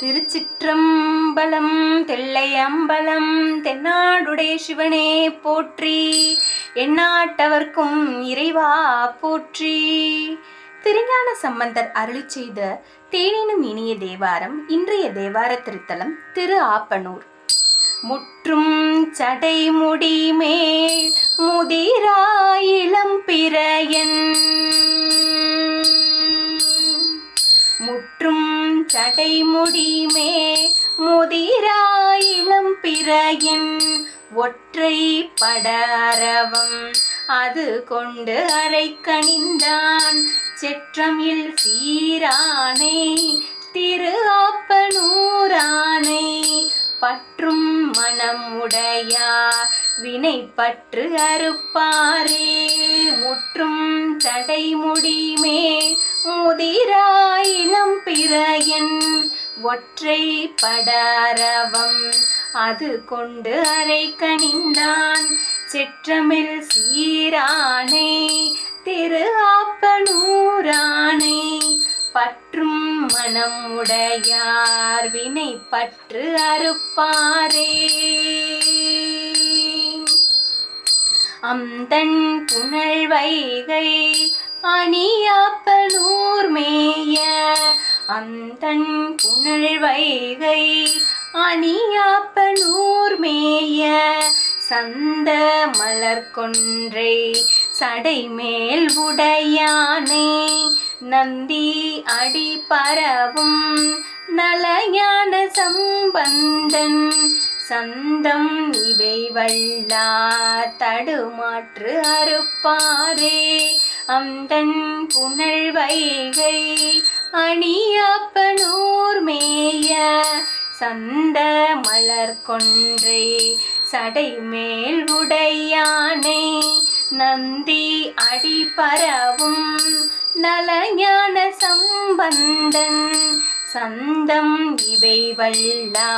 திருச்சிற்றம்பலம் தில்லை அம்பலம் தென்னாடுடைய சிவனே போற்றி. எந்நாட்டவர்க்கும் இறைவா போற்றி. திருஞான சம்பந்தர் அருளி செய்த தேனினும் இனிய தேவாரம் இன்றைய தேவார திருத்தலம் திரு ஆப்பனூர். முற்றும் சடைமுடி மேல் முதிராயிளம் பிறையன் சடைமுடிமே சடைமுடி மேல் முதிராயிளம் ஒற்றை படரவம். அது கொண்டு அரை கணிந்தான் செற்றமில் சீரானை திரு ஆப்பனூரானை. பற்றும் மனம் வினை பற்று அறுப்பாரே. முற்றும் சடைமுடி முதிரா முதிராயிலம் ஒற்றை படரவம். அது கொண்டு அரை கணிந்தான் செற்றமில் சீரானை திரு ஆப்பனூரானை. பற்றும் மனம் உடையார் வினை பற்று அறுப்பாரே. அந்தன் புனல் வைகை அணியாப்பனூர் மேய அந்தன் புனல் வைகை அணியாப்பனூர் மேய சந்த மலர் கொன்றை சடைமேல் உடையானே. நந்தி அடி பரவும் நலஞான சம்பந்தன் சந்தம் இவை வல்லார் தடுமாற்று அறுப்பாரே. அந்தன் புனல் வைகை அணியப்பனூர் மேய சந்த மலர் கொன்றை சடைமேல் உடையானை நந்தி அடிபரவும் நலஞான சம்பந்தன் சந்தம் இவை வல்லா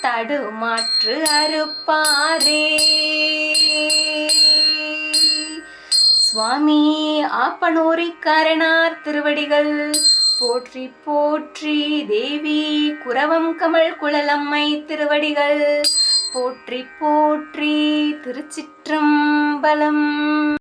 தடுமாற்று அறுப்பாரே. சுவாமி ஆப்பனூரிக்காரனார் திருவடிகள் போற்றி போற்றி தேவி குரவம் கமல் குழலம்மை திருவடிகள். போற்றி போற்றி திருச்சிற்றம்பலம்.